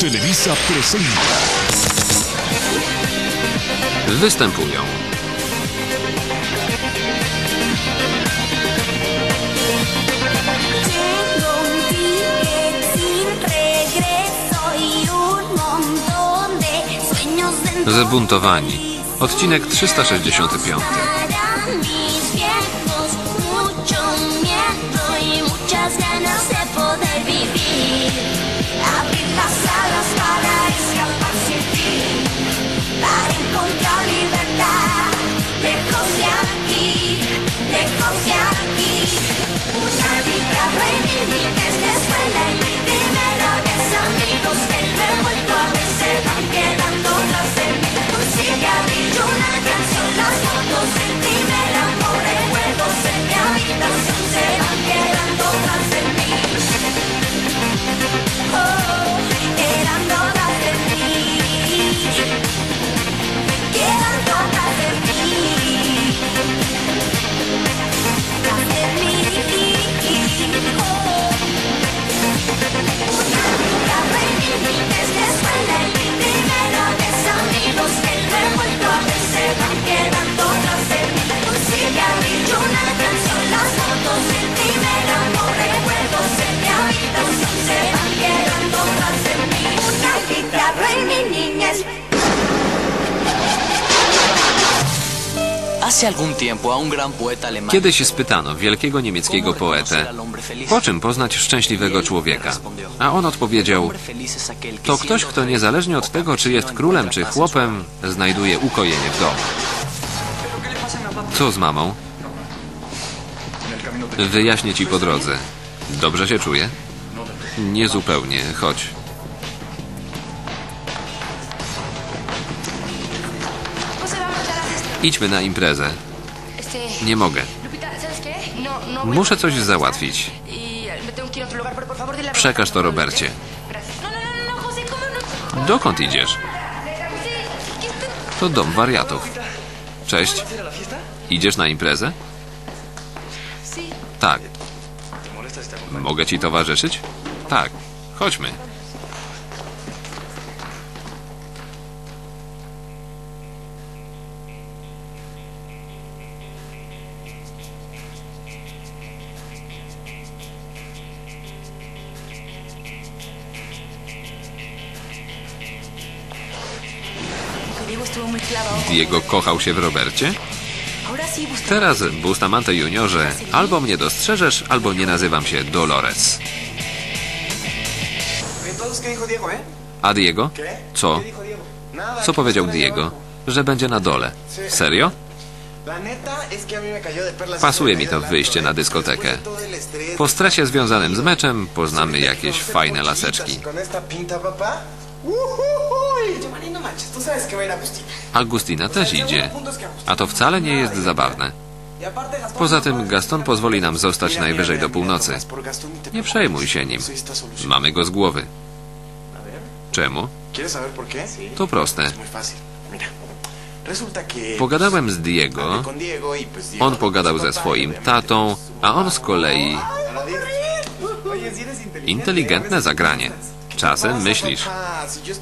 Televisa presenta Występują Tengo un ticket sin regreso y un montón de sueños dentro Zbuntowani. Odcinek 365. Para mis viejos, mucho miedo y muchas ganas de ползяки, у нас и Kiedyś spytano wielkiego niemieckiego poetę, po czym poznać szczęśliwego człowieka. A on odpowiedział, to ktoś, kto niezależnie od tego, czy jest królem, czy chłopem, znajduje ukojenie w domu. Co z mamą? Wyjaśnię ci po drodze. Dobrze się czuję? Niezupełnie. Chodź. Idźmy na imprezę. Nie mogę. Muszę coś załatwić. Przekaż to Robercie. Dokąd idziesz? José, ¿qué está- To dom wariatów. Cześć. Idziesz na imprezę? Tak. Mogę ci towarzyszyć? Tak. Chodźmy. Diego kochał się w Robercie? Teraz, Bustamante Juniorze, albo mnie dostrzeżesz, albo nie nazywam się Dolores. A Diego? Co? Co powiedział Diego? Że będzie na dole. Serio? Pasuje mi to wyjście na dyskotekę. Po stresie związanym z meczem poznamy jakieś fajne laseczki. Agustina. Też idzie. A to wcale nie jest zabawne. Poza tym Gaston pozwoli nam zostać najwyżej do północy. Nie przejmuj się nim. Mamy go z głowy. Czemu? To proste. Pogadałem z Diego, y on pogadał ze swoim tatą, a on z kolei inteligentne zagranie. ¿Qué Czasem myślisz.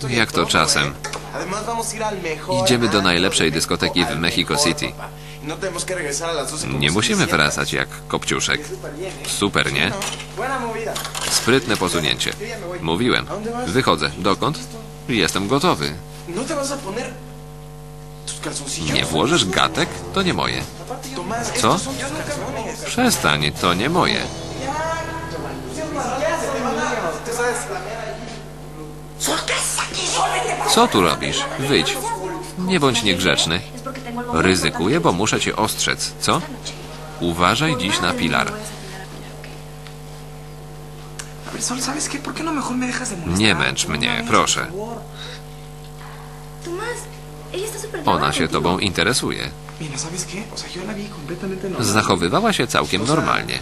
Jak to czasem? Idziemy do najlepszej dyskoteki w Mexico City. papá. Tenemos que regresar a las 12 como Nie musimy wracać jak Kopciuszek. Super, nie? Sprytne posunięcie. Mówiłem. Wychodzę. Dokąd? Jestem gotowy. Nie włożysz gatek? To nie moje. Co? Przestań, to nie moje. Co tu robisz? Wyjdź. Nie bądź niegrzeczny. Ryzykuję, bo muszę cię ostrzec. Co? Uważaj dziś na pilar. No voy a salir a la Pilar, ¿ok? A ver, Sol, ¿sabes qué? ¿Por qué no? Nie męcz Por una mnie, proszę. Ona się tobą interesuje. Mira, ¿sabes qué? O sea, yo la vi completamente normal. Zachowywała się całkiem normalnie.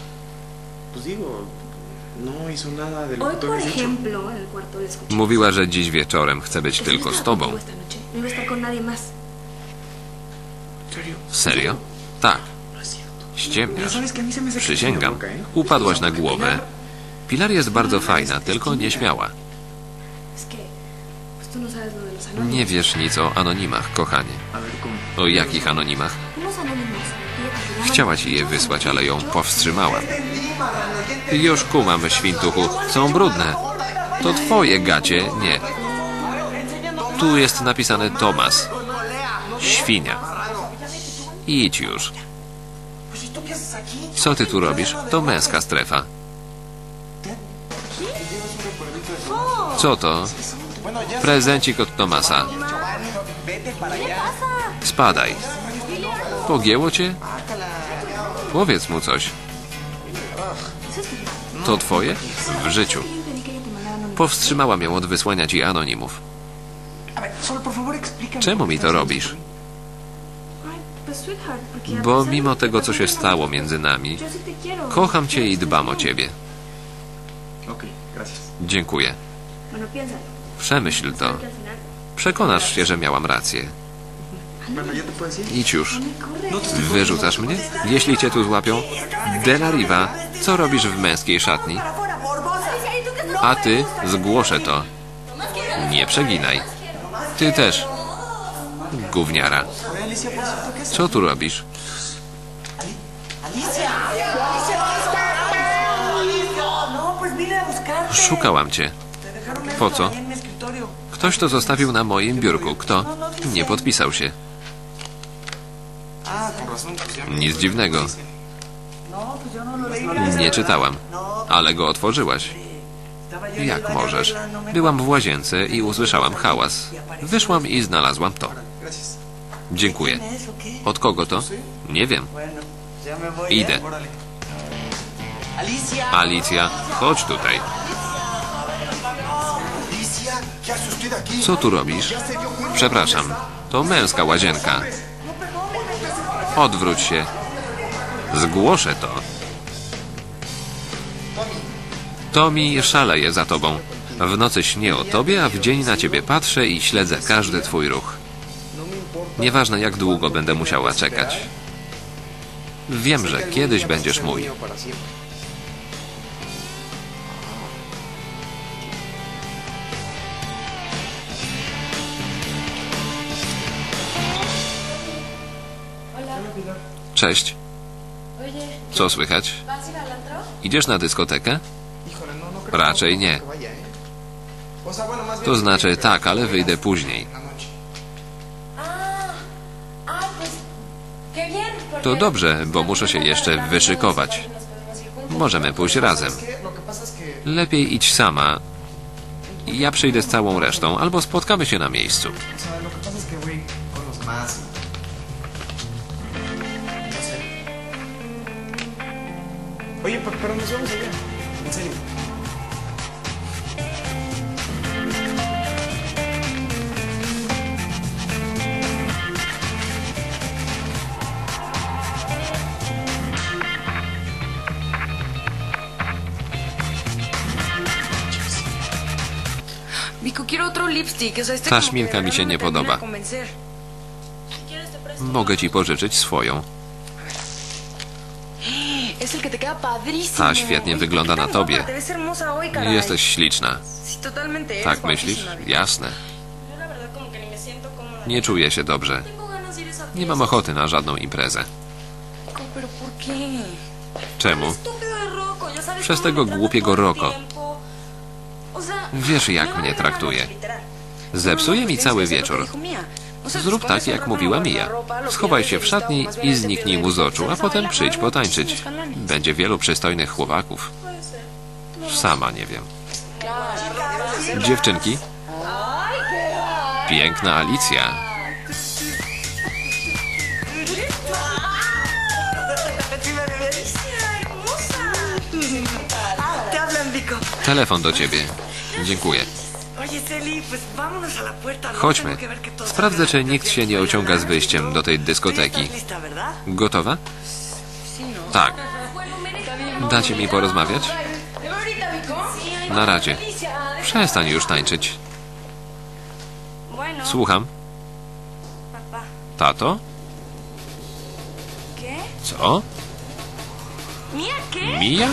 Hoy, por ejemplo, cuarto le escuché. Mówiła, że dziś wieczorem chce być tylko z tobą. No iba a estar con nadie más. ¿En serio? Tak. No Ściemniasz. ¿sabes que a mí se me hace que Przysięgam. ¿eh? Upadłaś na głowę. Pilar jest bardzo fajna, tylko nieśmiała. No. Nie wiesz nic o anonimach, kochanie. O jakich anonimach? Chciała ci je wysłać, ale ją powstrzymałam. Już kumam, świntuchu. Są brudne. To twoje gacie, nie. Tu jest napisane Tomas. Świnia. Idź już. Co ty tu robisz? To męska strefa. Co to? Prezencik od Tomasa. Spadaj. Pogięło cię? Powiedz mu coś. To twoje? W życiu. Powstrzymałam ją od wysłania ci anonimów. Czemu mi to robisz? Bo mimo tego, te co się stało między nami, kocham cię i dbam o ciebie. Dziękuję. Przemyśl to. Przekonasz się, że miałam rację. Idź już. corre. Wyrzucasz mnie? Jeśli cię tu złapią? Della Riva, co robisz w męskiej szatni? A ty zgłoszę to. Nie przeginaj. Ty też. Gówniara. Co tu robisz? No. Szukałam cię. Po co? Ktoś to zostawił na moim biurku. Kto? Nie podpisał się. Nic dziwnego. Nie czytałam. Ale go otworzyłaś. Jak możesz? Byłam w łazience i usłyszałam hałas. Wyszłam i znalazłam to. Dziękuję. Od kogo to? Nie wiem. Idę. Alicja, chodź tutaj. Co tu robisz? Przepraszam. To męska łazienka. Odwróć się. Zgłoszę to. Tommy szaleje za tobą. W nocy śnię o tobie, a w dzień na ciebie patrzę i śledzę każdy twój ruch. Nieważne jak długo będę musiała czekać. Wiem, że kiedyś będziesz mój. Co słychać? Idziesz na dyskotekę? No, no Raczej nie. ¿eh? To znaczy tak, ale wyjdę później. Ah, ah, To dobrze, bo muszę się jeszcze wyszykować. Możemy pójść razem. Lepiej idź sama. Ja przyjdę z całą resztą, albo spotkamy się na miejscu. Oye, pero, nos vemos allá. En serio. Vico, quiero otro lipstick. O sea, este Ta como que szminka mi się verdad nie me termina podoba. convencer. Mogę ci pożyczyć swoją. Ta świetnie wygląda ¿por qué na tobie. Jesteś śliczna. Tak myślisz? Jasne. Nie czuję się dobrze. A esa Nie mam ochoty na żadną imprezę. Czemu? Przez tego głupiego todo el Rocco. tiempo. O sea, Wiesz, jak mnie a traktuje. Zepsuje No, mi pues cały wieczór. Zrób tak, jak mówiła Mia. Schowaj się w szatni i zniknij mu z oczu, a potem przyjdź potańczyć. Będzie wielu przystojnych chłopaków. Sama nie wiem. Dziewczynki? Piękna Alicja. Telefon do ciebie. Dziękuję. Chodźmy. Que todo Sprawdzę, czy bien. nikt się nie ociąga z wyjściem do tej dyskoteki. Gotowa? Tak. Dacie mi porozmawiać? Na razie. Przestań już tańczyć. Słucham. Tato? Co? Mija?